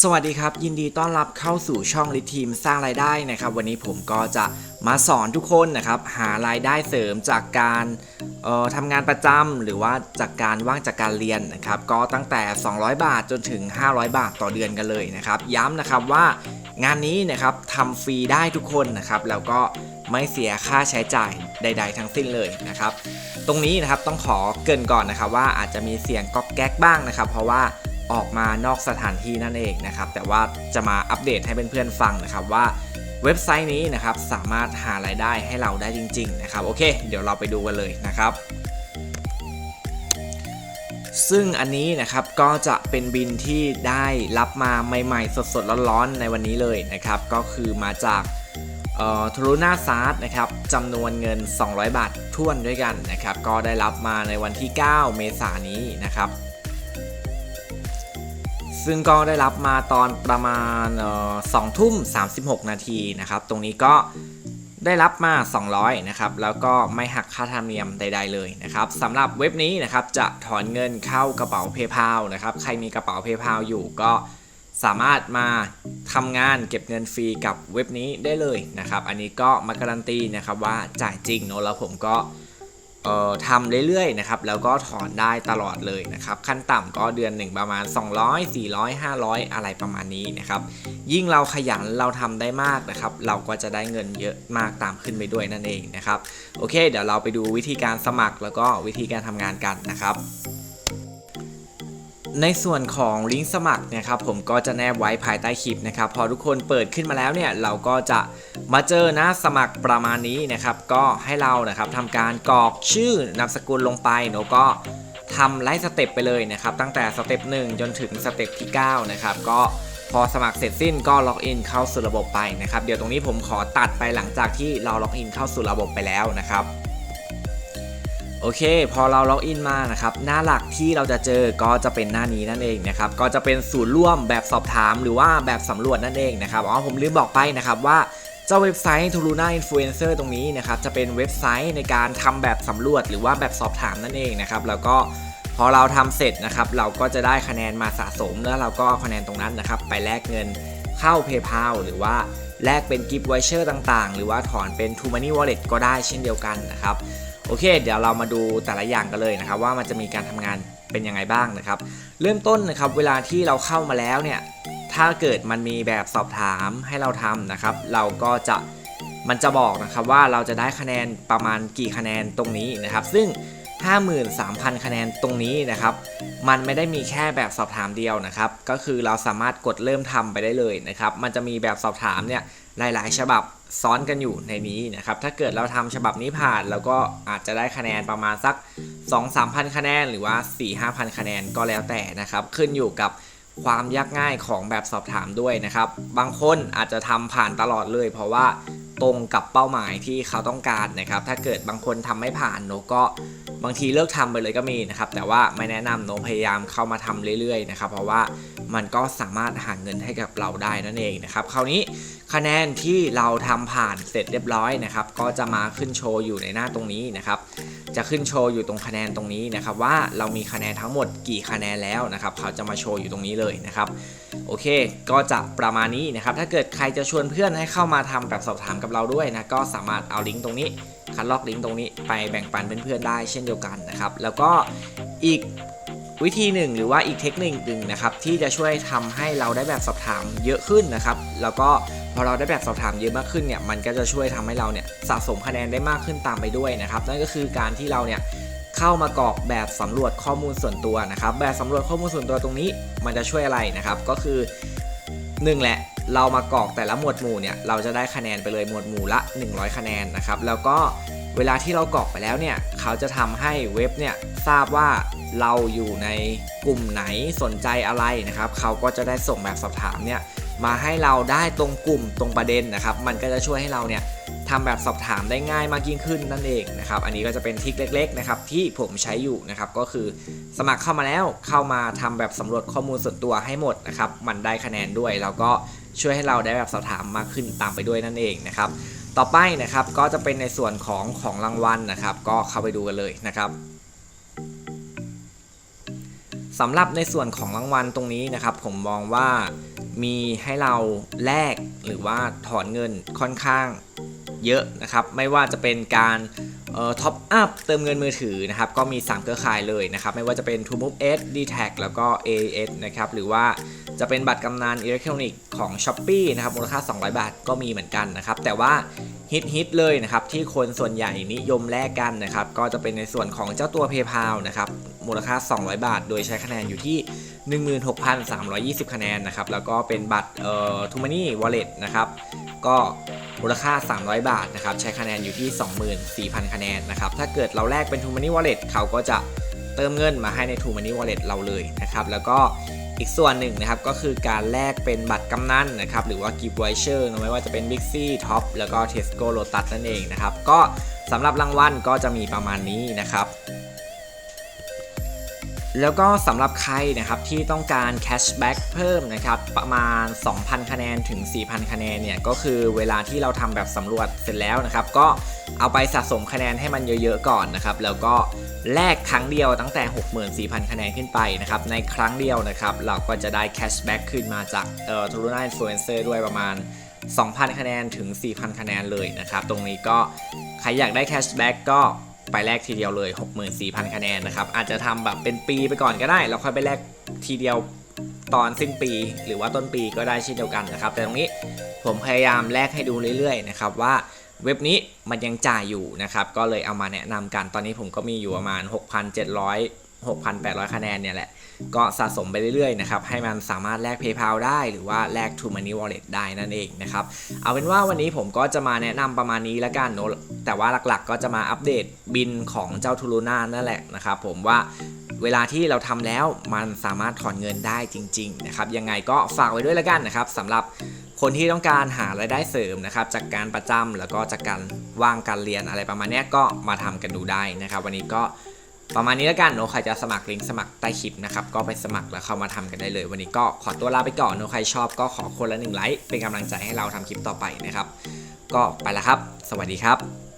สวัสดีครับ ยินดีต้อนรับเข้าสู่ช่องลิทีมสร้างรายได้นะครับ วันนี้ผมก็จะมาสอนทุกคนนะครับ หารายได้เสริมจากการออทำงานประจำหรือว่าจากการว่างจากการเรียนนะครับ ก็ตั้งแต่ 200 บาทจนถึง 500 บาทต่อเดือนกันเลยนะครับ ย้ำนะครับว่างานนี้นะครับทำฟรีได้ทุกคนนะครับแล้วก็ไม่เสียค่าใช้จ่ายใด ๆ ทั้งสิ้นเลยนะครับ ตรงนี้นะครับต้องขอเกรินก่อนนะครับว่าอาจจะมีเสียงก๊อกแก๊กบ้างนะครับ เพราะว่า ออกมานอกสถานที่นั่นเองนะครับ แต่ว่าจะมาอัปเดตให้เพื่อนๆฟังนะครับว่าเว็บไซต์นี้นะครับสามารถหารายได้ให้เราได้จริง ๆ นะครับ โอเค เดี๋ยวเราไปดูกันเลยนะครับซึ่งอันนี้นะครับก็จะเป็นบินที่ได้รับมาใหม่ๆ สดๆ ร้อนๆ ในวันนี้เลยนะครับ ก็คือมาจากทรูน่าซาร์ดนะครับจำนวนเงิน 200 บาทท่วนด้วยกันนะครับ ก็ได้รับมาในวันที่ 9 เมษายนนี้นะครับ ซึ่งก็ได้รับมาตอนประมาณสองทุ่ม36นาทีนะครับ ตรงนี้ก็ได้รับมา 200 นะครับ แล้วก็ไม่หักค่าธรรมเนียมใด ๆ เลยนะครับสำหรับเว็บนี้นะครับ จะถอนเงินเข้ากระเป๋า PayPal นะครับ ใครมีกระเป๋า PayPal อยู่ก็สามารถมาทำงานเก็บเงินฟรีกับเว็บนี้ได้เลยนะครับ อันนี้ก็มาการันตีนะครับว่าจ่ายจริงเนอะแล้วผมก็ ทำเรื่อยๆนะครับแล้วก็ถอนได้ตลอดเลยนะครับขั้นต่ำก็เดือนหนึ่งประมาณ 200 400 500 อะไรประมาณนี้นะครับยิ่งเราขยันเราทำได้มากนะครับเราก็จะได้เงินเยอะมากตามขึ้นไปด้วยนั่นเองนะครับโอเค เดี๋ยวเราไปดูวิธีการสมัครแล้วก็วิธีการทำงานกันนะครับ ในส่วนของลิงก์สมัครนี่ยครับผมก็จะแนบไว้ภายใต้คลิปนะครับพอทุกคนเปิดขึ้นมาแล้วเนี่ยเราก็จะมาเจอนะสมัครประมาณนี้นะครับก็ให้เรานะครับทำการกรอกชื่อนามสกุลลงไปเนาะก็ทำไล่สเต็ปไปเลยนะครับตั้งแต่สเต็ป1จนถึงสเต็ปที่9นะครับก็พอสมัครเสร็จสิ้นก็ล็อกอินเข้าสู่ระบบไปนะครับเดี๋ยวตรงนี้ผมขอตัดไปหลังจากที่เราล็อกอินเข้าสู่ระบบไปแล้วนะครับ โอเค พอเราล็อกอินมานะครับหน้าหลักที่เราจะเจอก็จะเป็นหน้านี้นั่นเองนะครับก็จะเป็นศูนย์ร่วมแบบสอบถามหรือว่าแบบสำรวจนั่นเองนะครับอ๋อผมลืมบอกไปนะครับว่าเจ้าเว็บไซต์ Tuluna Influencer ตรงนี้นะครับจะเป็นเว็บไซต์ในการทำแบบสำรวจหรือว่าแบบสอบถามนั่นเองนะครับแล้วก็พอเราทำเสร็จนะครับเราก็จะได้คะแนนมาสะสม แล้วเราก็คะแนนตรงนั้นนะครับไปแลกเงินเข้า PayPal หรือว่าแลกเป็นกิฟต์ไวเชอร์ต่างๆ หรือว่าถอนเป็น True Money Wallet ก็ได้เช่นเดียวกันนะครับ โอเค เดี๋ยวเรามาดูแต่ละอย่างกันเลยนะครับ ว่ามันจะมีการทำงานเป็นยังไงบ้างนะครับ เริ่มต้นนะครับเวลาที่เราเข้ามาแล้วเนี่ยถ้าเกิดมันมีแบบสอบถามให้เราทำนะครับ เราก็จะมันจะบอกนะครับว่าเราจะได้คะแนนประมาณกี่คะแนนตรงนี้นะครับ ซึ่ง 53,000 คะแนนตรงนี้นะครับ มันไม่ได้มีแค่แบบสอบถามเดียวนะครับ ก็คือเราสามารถกดเริ่มทำไปได้เลยนะครับ มันจะมีแบบสอบถามเนี่ยหลาย ๆ ฉบับซ้อนกันอยู่ในนี้นะครับ ถ้าเกิดเราทำฉบับนี้ผ่านแล้วก็อาจจะได้คะแนนประมาณสัก 2-3,000 คะแนน หรือว่า 4-5,000 คะแนนก็แล้วแต่นะครับ ขึ้นอยู่กับความยากง่ายของแบบสอบถามด้วยนะครับ บางคนอาจจะทำผ่านตลอดเลย เพราะว่า ตรงกับเป้าหมายที่เขาต้องการนะครับ ถ้าเกิดบางคนทำไม่ผ่านโนก็บางทีเลิกทำไปเลยก็มีนะครับ แต่ว่าไม่แนะนำโนพยายามเข้ามาทำเรื่อยๆนะครับ เพราะว่ามันก็สามารถหาเงินให้กับเราได้นั่นเองนะครับ คราวนี้คะแนนที่เราทำผ่านเสร็จเรียบร้อยนะครับ ก็จะมาขึ้นโชว์อยู่ในหน้าตรงนี้นะครับ จะขึ้นโชว์อยู่ตรงคะแนนตรงนี้นะครับว่าเรามีคะแนนทั้งหมดกี่คะแนนแล้วนะครับเขาจะมาโชว์อยู่ตรงนี้เลยนะครับโอเค ก็จะประมาณนี้นะครับถ้าเกิดใครจะชวนเพื่อนให้เข้ามาทำแบบสอบถามกับเราด้วยนะก็สามารถเอาลิงก์ตรงนี้คัดลอกลิงก์ตรงนี้ไปแบ่งปันเพื่อนๆได้เช่นเดียวกันนะครับแล้วก็อีก วิธีหนึ่งหรือว่าอีกเทคนิคหนึ่งนะครับที่จะช่วยทำให้เราได้แบบสอบถามเยอะขึ้นนะครับแล้วก็พอเราได้แบบสอบถามเยอะมากขึ้นเนี่ยมันก็จะช่วยทำให้เราเนี่ยสะสมคะแนนได้มากขึ้นตามไปด้วยนะครับนั่นก็คือการที่เราเนี่ยเข้ามากรอกแบบสำรวจข้อมูลส่วนตัวนะครับ แบบสำรวจข้อมูลส่วนตัวตรงนี้ มันจะช่วยอะไรนะครับ ก็คือหนึ่งแหละเรามากรอกแต่ละหมวดหมู่เนี่ยเราจะได้คะแนนไปเลยหมวดหมู่ละ 100 คะแนนนะครับแล้วก็ เวลาที่เรากรอกไปแล้วเนี่ย เขาจะทำให้เว็บเนี่ยทราบว่าเราอยู่ในกลุ่มไหนสนใจอะไรนะครับ เขาก็จะได้ส่งแบบสอบถามเนี่ยมาให้เราได้ตรงกลุ่มตรงประเด็นนะครับ มันก็จะช่วยให้เราเนี่ยทำแบบสอบถามได้ง่ายมากยิ่งขึ้นนั่นเองนะครับ อันนี้ก็จะเป็นทริคเล็กๆนะครับที่ผมใช้อยู่นะครับก็คือสมัครเข้ามาแล้วเข้ามาทำแบบสำรวจข้อมูลส่วนตัวให้หมดนะครับ มันได้คะแนนด้วยแล้วก็ช่วยให้เราได้แบบสอบถามมากขึ้นตามไปด้วยนั่นเองนะครับ ต่อไปนะครับก็จะเป็นในส่วนของของรางวัลนะครับ ก็เข้าไปดูกันเลยนะครับสำหรับในส่วนของรางวัลตรงนี้นะครับ ผมมองว่ามีให้เราแลกหรือว่าถอนเงินค่อนข้างเยอะนะครับ ไม่ว่าจะเป็นการท็อปอัพเติมเงินมือถือนะครับ ก็มี 3 เครือข่ายเลยนะครับ ไม่ว่าจะเป็น t o m o v e S d t a c แล้วก็ AS นะครับ หรือว่า จะเป็นบัตรกำนันอิเล็กทรอนิกส์ของ s h อ p e e นะครับมูลค่า 200 บาทก็มีเหมือนกันนะครับ แต่ว่าฮิตฮิตเลยนะครับ ที่คนส่วนใหญ่นิยมแลกกันนะครับ ก็จะเป็นในส่วนของเจ้าตัว PayPal นะครับ มูลค่า 200 บาท โดยใช้คะแนนอยู่ที่ 16,320 คะแนนนะครับ แล้วก็เป็นบัตรเอ่อ t o m o n e y Wallet นะครับ ก็มูลค่า 300 บาทนะครับ ใช้คะแนนอยู่ที่ 24,000 คะแนนนะครับ ถ้าเกิดเราแลกเป็น t o m o n e y Wallet เขาก็จะเติมเงินมาให้ใน t o m o n e y Wallet เราเลยนะครับ แล้วก็ อีกส่วนหนึ่งนะครับก็คือการแลกเป็นบัตรกำนันนะครับหรือว่า Gift Voucher นะไม่ว่าจะเป็น Big C Top แล้วก็ Tesco Lotus นั่นเองนะครับก็สำหรับรางวัลก็จะมีประมาณนี้นะครับ แล้วก็สำหรับใครนะครับที่ต้องการแคชแบ็กเพิ่มนะครับประมาณ 2,000 คะแนนถึง 4,000 คะแนนเนี่ยก็คือเวลาที่เราทำแบบสำรวจเสร็จแล้วนะครับ ก็เอาไปสะสมคะแนนให้มันเยอะๆก่อนนะครับ แล้วก็แลกครั้งเดียวตั้งแต่ 64,000 คะแนนขึ้นไปนะครับ ในครั้งเดียวนะครับ เราก็จะได้แคชแบ็กขึ้นมาจากเอ่อทูรูน่าอินฟลูเอนเซอร์ด้วยประมาณ 2,000 คะแนนถึง 4,000 คะแนนเลยนะครับ ตรงนี้ก็ใครอยากได้แคชแบ็กก็ ไปแลกทีเดียวเลย 64,000 คะแนนนะครับ อาจจะทำแบบเป็นปีไปก่อนก็ได้ แล้วค่อยไปแลกทีเดียวตอนสิ้นปี หรือว่าต้นปีก็ได้เช่นเดียวกันนะครับ แต่ตรงนี้ผมพยายามแลกให้ดูเรื่อยๆนะครับว่าเว็บนี้มันยังจ่ายอยู่นะครับ ก็เลยเอามาแนะนำกัน ตอนนี้ผมก็มีอยู่ประมาณ 6,700 6,800 คะแนนเนี่ยแหละ ก็สะสมไปเรื่อยๆนะครับ ให้มันสามารถแลก PayPal ได้หรือว่าแลก True Money Wallet ได้นั่นเองนะครับ เอาเป็นว่าวันนี้ผมก็จะมาแนะนำประมาณนี้แล้วกันเนะแต่ว่าหลักๆ ก็จะมาอัปเดตบินของเจ้าทูรูน่านั่นแหละนะครับผมว่าเวลาที่เราทำแล้วมันสามารถถอนเงินได้จริง ๆ นะครับ ยังไงก็ฝากไว้ด้วยล้วกันนะครับสำหรับคนที่ต้องการหารายได้เสริมนะครับ จากการประจำแล้วก็จากการว่างการเรียนอะไรประมาณนี้ก็มาทำกันดูได้นะครับ วันนี้ก็ ประมาณนี้แล้วกันโนใครจะสมัครลิงก์สมัครใต้คลิปนะครับ ก็ไปสมัครแล้วเข้ามาทำกันได้เลย วันนี้ก็ขอตัวลาไปก่อนโนใครชอบก็ขอคนละหนึ่งไลค์เป็นกำลังใจให้เราทำคลิปต่อไปนะครับ ก็ไปแล้วครับ สวัสดีครับ